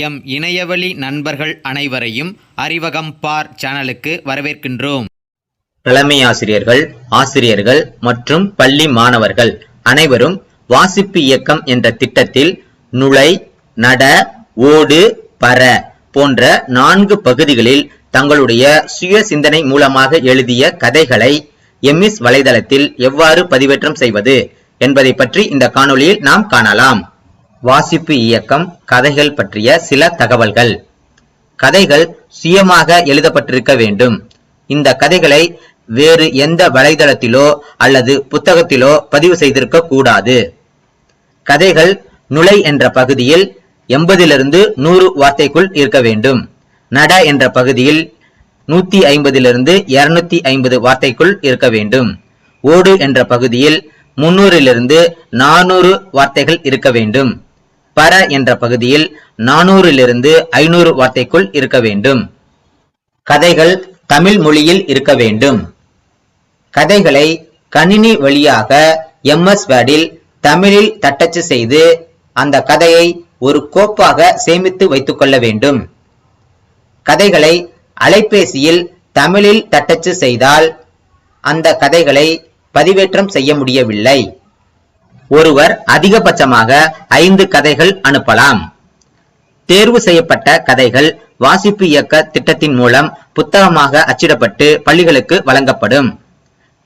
M இணையவழி நண்பர்கள் அனைவரையும் அறிவகம் பார் சேனலுக்கு வரவேற்கின்றோம். தலைமை ஆசிரியர்கள் ஆசிரியர்கள் மற்றும் பள்ளி மாணவர்கள் அனைவரும் வாசிப்பு இயக்கம் என்ற திட்டத்தில் நுழை நட ஓடு பர போன்ற நான்கு பகுதிகளில் தங்களுடைய சுய சிந்தனை மூலமாக எழுதிய கதைகளை எம்இஸ் வலைதளத்தில் எவ்வாறு பதிவேற்றம் செய்வது என்பதை பற்றி இந்த காணொளியில் நாம் காணலாம். வாசிப்பு இயக்கம் கதைகள் பற்றிய சில தகவல்கள். கதைகள் சுயமாக எழுதப்பட்டிருக்க வேண்டும். இந்த கதைகளை வேறு எந்த வலைதளத்திலோ அல்லது புத்தகத்திலோ பதிவு செய்திருக்க கூடாது. கதைகள் நுழை என்ற பகுதியில் எண்பதிலிருந்து நூறு வார்த்தைக்குள் இருக்க வேண்டும். நட என்ற பகுதியில் நூத்தி ஐம்பதிலிருந்து இருநூத்தி ஐம்பது வார்த்தைக்குள் இருக்க வேண்டும். ஓடு என்ற பகுதியில் முன்னூறிலிருந்து நானூறு வார்த்தைகள் இருக்க வேண்டும். பர என்ற பகுதியில் நானூறிலிருந்து ஐநூறு வார்த்தைக்குள் இருக்க வேண்டும். கதைகள் தமிழ் மொழியில் இருக்க வேண்டும். கதைகளை கணினி வழியாக எம்எஸ் வேர்டில் தமிழில் தட்டச்சு செய்து அந்த கதையை ஒரு கோப்பாக சேமித்து வைத்துக் கொள்ள வேண்டும். கதைகளை அலைபேசியில் தமிழில் தட்டச்சு செய்தால் அந்த கதைகளை பதிவேற்றம் செய்ய முடியவில்லை. ஒருவர் அதிகபட்சமாக ஐந்து கதைகள் அனுப்பலாம். தேர்வு செய்யப்பட்ட கதைகள் வாசிப்பு இயக்க திட்டத்தின் மூலம் புத்தகமாக அச்சிடப்பட்டு பள்ளிகளுக்கு வழங்கப்படும்.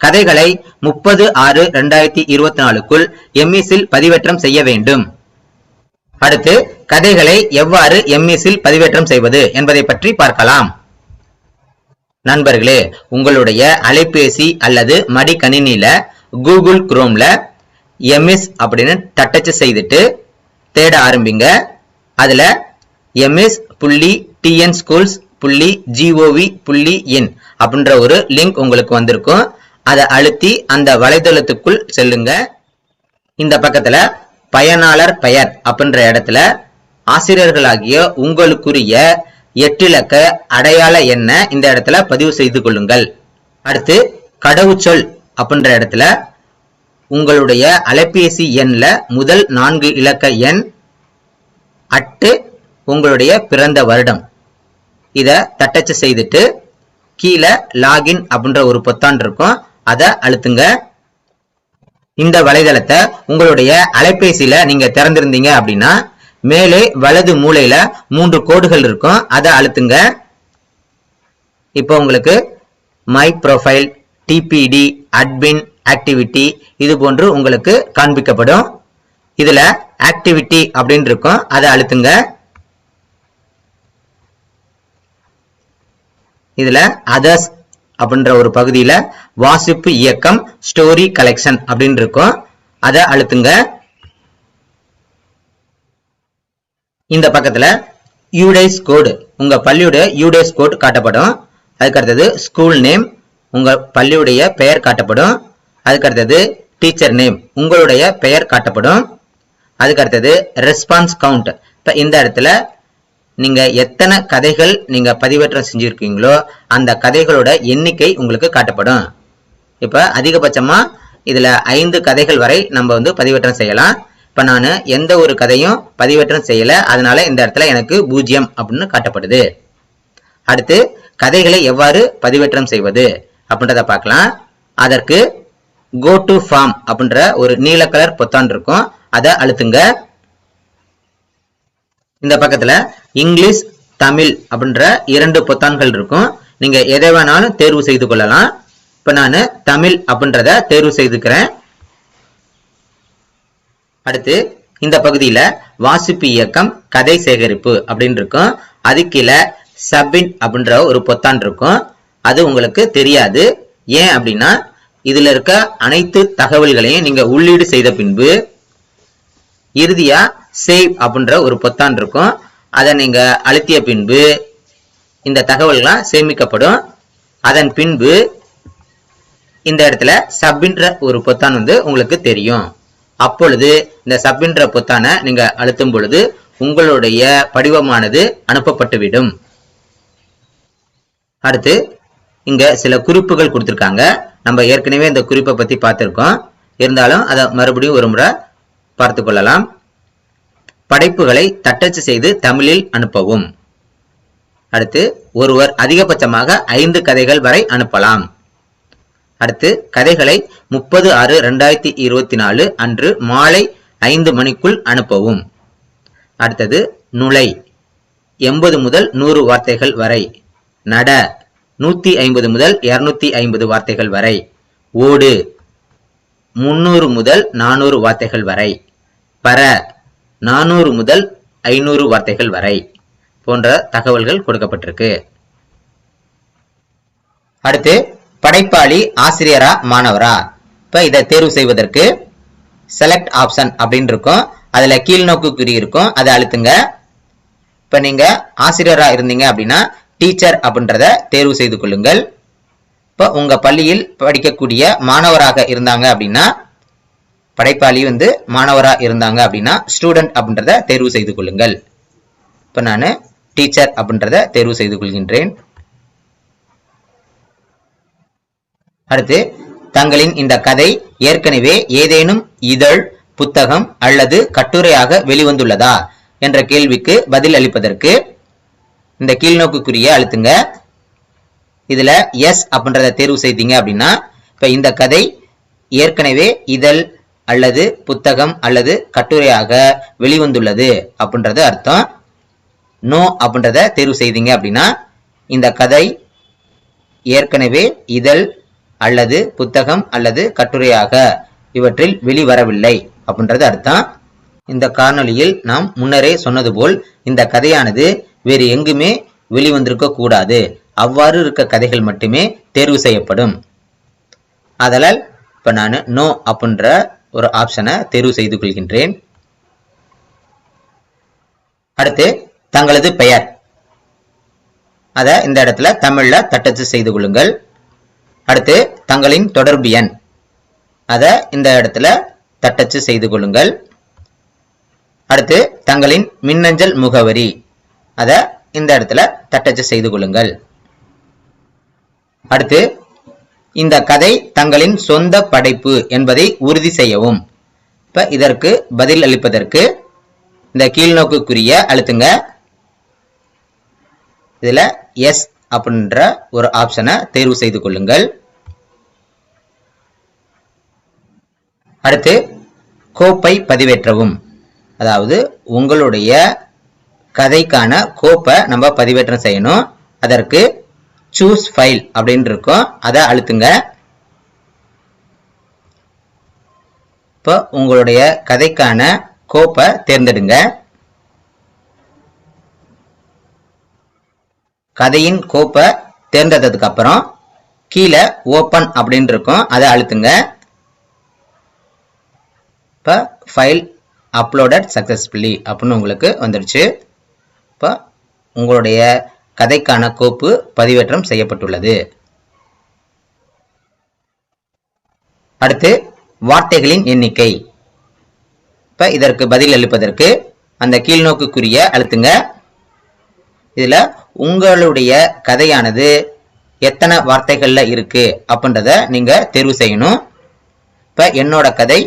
கதைகளை முப்பது ஆறு இரண்டாயிரத்தி இருபத்தி நாலுக்குள் எம்இஸில் பதிவேற்றம் செய்ய வேண்டும். அடுத்து கதைகளை எவ்வாறு எம்இஸில் பதிவேற்றம் செய்வது என்பதை பற்றி பார்க்கலாம். நண்பர்களே உங்களுடைய அலைபேசி அல்லது மடிக்கணினியில கூகுள் குரோம்ல எம்எஸ் அப்படின்னு தட்டச்சு செய்துட்டு தேட ஆரம்பிங்க. அதுல எம்எஸ் புள்ளி டிஎன் ஸ்கூல்ஸ் புள்ளி ஜிஓவி புள்ளி என் அப்படின்ற ஒரு லிங்க் உங்களுக்கு வந்திருக்கும். அதை அழுத்தி அந்த வலைதளத்துக்குள் செல்லுங்க. இந்த பக்கத்துல பயனாளர் பெயர் அப்படின்ற இடத்துல ஆசிரியர்களாகிய உங்களுக்குரிய எட்டிலக்க அடையாள எண்ணை இந்த இடத்துல பதிவு செய்து கொள்ளுங்கள். அடுத்து கடவுச்சொல் அப்படின்ற இடத்துல உங்களுடைய அலைபேசி எண்ல முதல் நான்கு இலக்க எண் அட்டு உங்களுடைய பிறந்த வருடம். இதை தட்டச்சு செய்துட்டு கீழே லாகின் அப்படின்ற ஒரு பொத்தான் இருக்கும். அதை அழுத்துங்க. இந்த வலைதளத்தை உங்களுடைய அலைபேசியில நீங்க திறந்திருந்தீங்க அப்படின்னா மேலே வலது மூலையில மூன்று கோடுகள் இருக்கும். அதை அழுத்துங்க. இப்போ உங்களுக்கு my profile DBT admin activity இது போன்று உங்களுக்கு காண்பிக்கப்படும். இதுல ஆக்டிவிட்டி அப்படின்னு இருக்கும். அதை அழுத்துங்க. இதுல அதர்ஸ் அப்படின்ற ஒரு பகுதியில வாசிப்பு இயக்கம் ஸ்டோரி கலெக்ஷன் அப்படின்னு இருக்கும். அதை அழுத்துங்க. இந்த பக்கத்துல யூடேஸ் கோடு உங்க பள்ளியுடைய யூடேஸ் கோட் காட்டப்படும். அதுக்கு அடுத்தது ஸ்கூல் நேம் உங்க பள்ளியுடைய பெயர் காட்டப்படும். அதுக்கு அடுத்தது டீச்சர் நேம் உங்களுடைய பெயர் காட்டப்படும். அதுக்கு அடுத்தது ரெஸ்பான்ஸ் கவுண்ட் இப்போ இந்த இடத்துல நீங்கள் எத்தனை கதைகள் நீங்கள் பதிவேற்றம் செஞ்சுருக்கீங்களோ அந்த கதைகளோட எண்ணிக்கை உங்களுக்கு காட்டப்படும். இப்போ அதிகபட்சமாக இதில் ஐந்து கதைகள் வரை நம்ம வந்து பதிவேற்றம் செய்யலாம். இப்போ நான் எந்த ஒரு கதையும் பதிவேற்றம் செய்யலை. அதனால இந்த இடத்துல எனக்கு பூஜ்ஜியம் அப்படின்னு காட்டப்படுது. அடுத்து கதைகளை எவ்வாறு பதிவேற்றம் செய்வது அப்படின்றத பார்க்கலாம். அதற்கு கோ டு ஃபார்ம் அப்படின்ற ஒரு நீல கலர் பொத்தான் இருக்கும். அதை அழுத்துங்க. இந்த பக்கத்துல இங்கிலீஷ் தமிழ் அப்படின்ற இரண்டு பொத்தான்கள் இருக்கும். நீங்க எதை வேணாலும் தேர்வு செய்து கொள்ளலாம். இப்ப நான் தமிழ் அப்படின்றத தேர்வு செய்துக்கிறேன். அடுத்து இந்த பகுதியில வாசிப்பு இயக்கம் கதை சேகரிப்பு அப்படின்னு இருக்கும். அது கீழே சப்மிட் அப்படின்ற ஒரு பொத்தான் இருக்கும். அது உங்களுக்கு தெரியாது. ஏன் அப்படின்னா இதுல இருக்க அனைத்து தகவல்களையும் நீங்க உள்ளீடு செய்த பின்பு இறுதியா சேவ் அப்படின்ற ஒரு பொத்தான் இருக்கும். அதை நீங்க அழுத்திய பின்பு இந்த தகவல்கள்லாம் சேமிக்கப்படும். அதன் பின்பு இந்த இடத்துல சப்ன்ற ஒரு பொத்தான் வந்து உங்களுக்கு தெரியும். அப்பொழுது இந்த சப்ன்ற பொத்தானை நீங்க அழுத்தும் பொழுது உங்களுடைய படிவமானது அனுப்பப்பட்டுவிடும். அடுத்து இங்க சில குறிப்புகள் கொடுத்திருக்காங்க. நம்ம ஏற்கனவே இந்த குறிப்பை பத்தி பார்த்திருக்கோம். இருந்தாலும் அதை மறுபடியும் ஒரு முறை பார்த்து கொள்ளலாம். படைப்புகளை தட்டச்சு செய்து தமிழில் அனுப்பவும். அடுத்து ஒருவர் அதிகபட்சமாக ஐந்து கதைகள் வரை அனுப்பலாம். அடுத்து கதைகளை முப்பது ஆறு ரெண்டாயிரத்தி இருபத்தி நாலு அன்று மாலை ஐந்து மணிக்குள் அனுப்பவும். அடுத்தது நுழை எண்பது முதல் நூறு வார்த்தைகள் வரை. நட நூத்தி ஐம்பது முதல் இருநூத்தி ஐம்பது வார்த்தைகள் வரை. ஓடு. முன்னூறு முதல் நானூறு வார்த்தைகள் வரை. பர. நானூறு முதல் ஐநூறு வார்த்தைகள் வரை போன்ற தகவல்கள் கொடுக்கப்பட்டிருக்கு. அடுத்து படைப்பாளி ஆசிரியரா மாணவரா? இப்ப இதை தேர்வு செய்வதற்கு செலக்ட் ஆப்ஷன் அப்படின்னு இருக்கும். அதுல கீழ்நோக்கு குறி இருக்கும். அதை அழுத்துங்க. இப்ப நீங்க ஆசிரியரா இருந்தீங்க அப்படின்னா டீச்சர் அப்படின்றத தேர்வு செய்து கொள்ளுங்கள். இப்போ உங்கள் பள்ளியில் படிக்கக்கூடிய மாணவராக இருந்தாங்க அப்படின்னா படைப்பாளி வந்து மாணவராக இருந்தாங்க அப்படின்னா ஸ்டூடெண்ட் அப்படின்றத தேர்வு செய்து கொள்ளுங்கள். இப்போ நான் டீச்சர் அப்படின்றத தேர்வு செய்து கொள்கின்றேன். அடுத்து தங்களின் இந்த கதை ஏற்கனவே ஏதேனும் இதழ் புத்தகம் அல்லது கட்டுரையாக வெளிவந்துள்ளதா என்ற கேள்விக்கு பதில் அளிப்பதற்கு இந்த கீழ்நோக்குக்குரிய அழுத்துங்க. இதுல எஸ் அப்படின்றத தேர்வு செய்தீங்க அப்படின்னா இப்ப இந்த கதை ஏற்கனவே இதழ் அல்லது புத்தகம் அல்லது கட்டுரையாக வெளிவந்துள்ளது அப்படின்றது அர்த்தம். நோ அப்படின்றத தேர்வு செய்தீங்க அப்படின்னா இந்த கதை ஏற்கனவே இதழ் அல்லது புத்தகம் அல்லது கட்டுரையாக இவற்றில் வெளிவரவில்லை அப்படின்றது அர்த்தம். இந்த காணொலியில் நாம் முன்னரே சொன்னது போல் இந்த கதையானது வேறு எங்குமே வெளிவந்திருக்க கூடாது. அவ்வாறு இருக்க கதைகள் மட்டுமே தேர்வு செய்யப்படும். அதனால் இப்ப நான் நோ அப்படின்ற ஒரு ஆப்ஷனை தேர்வு செய்து கொள்கின்றேன். அடுத்து தங்களது பெயர். அத இந்த இடத்துல தமிழ்ல தட்டச்சு செய்து கொள்ளுங்கள். அடுத்து தங்களின் தொடர்பு எண். அத இந்த இடத்துல தட்டச்சு செய்து கொள்ளுங்கள். அடுத்து தங்களின் மின்னஞ்சல் முகவரி. அதை இந்த இடத்துல தட்டச்சு செய்து கொள்ளுங்கள். அடுத்து இந்த கதை தங்களின் சொந்த படைப்பு என்பதை உறுதி செய்யவும். இப்ப இதற்கு பதில் அளிப்பதற்கு இந்த கீழ்நோக்குக்குரிய அழுத்துங்க. இதுல எஸ் அப்படின்ற ஒரு ஆப்ஷனை தேர்வு செய்து கொள்ளுங்கள். அடுத்து கோப்பை பதிவேற்றவும். அதாவது உங்களுடைய கதைக்கான கோப்பை நம்ம பதிவேற்றம் செய்யணும். அதற்கு சூஸ் ஃபைல் அப்படின்னு இருக்கும். அதை அழுத்துங்க. இப்போ உங்களுடைய கதைக்கான கோப்பை தேர்ந்தெடுங்க. கதையின் கோப்பை தேர்ந்தெடுத்ததுக்கு அப்புறம் கீழே ஓப்பன் அப்படின்னு இருக்கும். அதை அழுத்துங்க. இப்போ ஃபைல் அப்லோடட் சக்ஸஸ்ஃபுல்லி அப்படின்னு உங்களுக்கு வந்துடுச்சு. இப்போ உங்களுடைய கதைக்கான கோப்பு பதிவேற்றம் செய்யப்பட்டுள்ளது. அடுத்து வார்த்தைகளின் எண்ணிக்கை. இப்போ இதற்கு பதில் அளிப்பதற்கு அந்த கீழ்நோக்குக்குரிய அழுத்துங்க. இதுல உங்களுடைய கதையானது எத்தனை வார்த்தைகள்ல இருக்கு அப்படின்றத நீங்க தேர்வு செய்யணும். இப்போ என்னோட கதை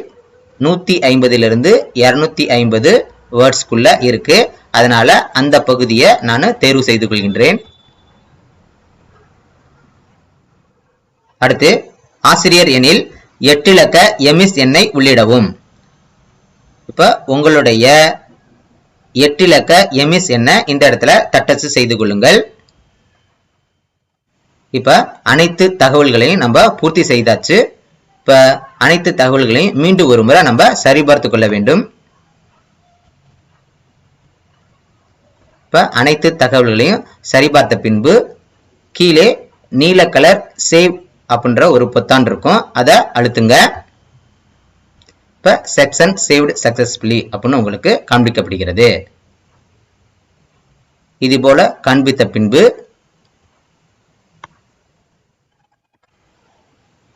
நூத்தி ஐம்பதுலேருந்து இருநூத்தி ஐம்பது வேர்ட்ஸ்க்குள்ள இருக்கு. அதனால அந்த பகுதியை நான் தேர்வு செய்து கொள்கின்றேன். அடுத்து ஆசிரியர் எனில் எட்டு இலக்க எமிஸ் எண்ணை உள்ளிடவும். இப்போ உங்களுடைய எட்டு இலக்க எமிஸ் எண்ணை இந்த இடத்துல தட்டச்சு செய்து கொள்ளுங்கள். இப்ப அனைத்து தகவல்களையும் நம்ம பூர்த்தி செய்தாச்சு. இப்ப அனைத்து தகவல்களையும் மீண்டும் ஒரு முறை நம்ம சரிபார்த்து கொள்ள வேண்டும். இப்போ அனைத்து தகவல்களையும் சரிபார்த்த பின்பு கீழே நீல கலர் சேவ் அப்படின்ற ஒரு பொத்தான் இருக்கும். அதை அழுத்துங்க. இப்போ செக்ஷன் சேவ்டு சக்ஸஸ்ஃபுல்லி அப்படின்னு உங்களுக்கு காண்பிக்கப்படுகிறது. இது போல காண்பித்த பின்பு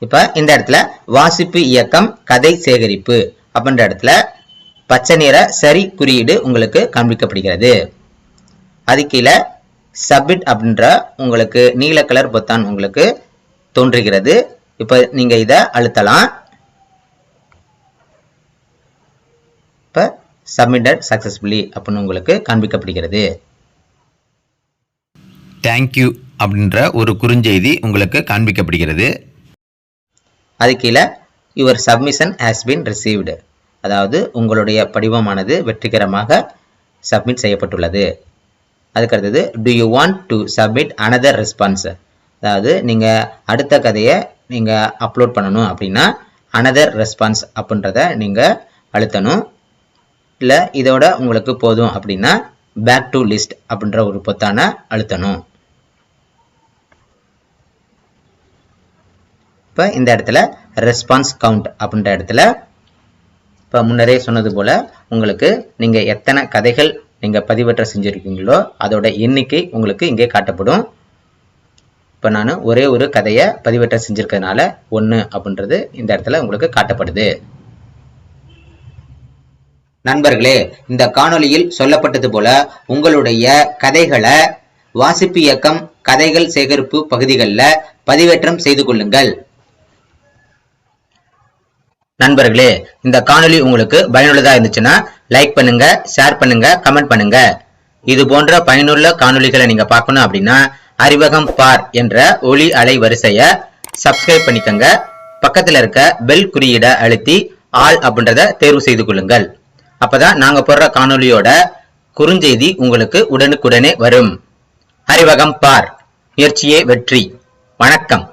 இப்போ இந்த இடத்துல வாசிப்பு இயக்கம் கதை சேகரிப்பு அப்படின்ற இடத்துல பச்சை நிற சரி குறியீடு உங்களுக்கு காண்பிக்கப்படுகிறது. அது கீழே சப்மிட் அப்படின்ற உங்களுக்கு நீல கலர் பொத்தான் உங்களுக்கு தோன்றுகிறது. இப்ப நீங்க இத அழுத்தலாம். இப்ப சப்மிட்டட் சக்சஸ்ஃபுல்லி அப்படின்னு உங்களுக்கு காண்பிக்கப்படுகிறது. தேங்க்யூ அப்படின்ற ஒரு குறுஞ்செய்தி உங்களுக்கு காண்பிக்கப்படுகிறது. அது கீழே your submission has been received. அதாவது உங்களுடைய படிவமானது வெற்றிகரமாக சப்மிட் செய்யப்பட்டுள்ளது. அதுக்கு அடுத்தது do you want to submit another response அதாவது நீங்கள் அடுத்த கதையை நீங்கள் அப்லோட் பண்ணணும் அப்படின்னா அனதர் ரெஸ்பான்ஸ் அப்படின்றத நீங்கள் அழுத்தணும். இல்லை இதோட உங்களுக்கு போதும் அப்படின்னா பேக் டு லிஸ்ட் அப்படின்ற ஒரு பொத்தான அழுத்தணும். இப்போ இந்த இடத்துல ரெஸ்பான்ஸ் கவுண்ட் அப்படின்ற இடத்துல இப்போ முன்னரே சொன்னது போல் உங்களுக்கு நீங்கள் எத்தனை கதைகள் நீங்கள் பதிவேற்றம் செஞ்சுருக்கீங்களோ அதோட எண்ணிக்கை உங்களுக்கு இங்கே காட்டப்படும். இப்போ நான் ஒரே ஒரு கதையை பதிவேற்றம் செஞ்சுருக்கிறதுனால ஒன்று அப்படின்றது இந்த இடத்துல உங்களுக்கு காட்டப்படுது. நண்பர்களே இந்த காணொளியில் சொல்லப்பட்டது போல உங்களுடைய கதைகளை வாசிப்பு இயக்கம் கதைகள் சேகரிப்பு பகுதிகளில் பதிவேற்றம் செய்து கொள்ளுங்கள். நண்பர்களே இந்த காணொலி உங்களுக்கு பயனுள்ளதா இருந்துச்சுன்னா லைக் பண்ணுங்க ஷேர் பண்ணுங்க கமெண்ட் பண்ணுங்க. இது போன்ற பயனுள்ள காணொலிகளை நீங்க பார்க்கணும் அப்படின்னா அறிவகம் பார் என்ற ஒளி அலை வரிசைய சப்ஸ்கிரைப் பண்ணிக்கங்க. பக்கத்துல இருக்க பெல் குறியீட அழுத்தி ஆல் அப்படின்றத தேர்வு செய்து கொள்ளுங்கள். அப்பதான் நாங்க போடுற காணொலியோட குறுஞ்செய்தி உங்களுக்கு உடனுக்குடனே வரும். அறிவகம் பார் முயற்சியே வெற்றி. வணக்கம்.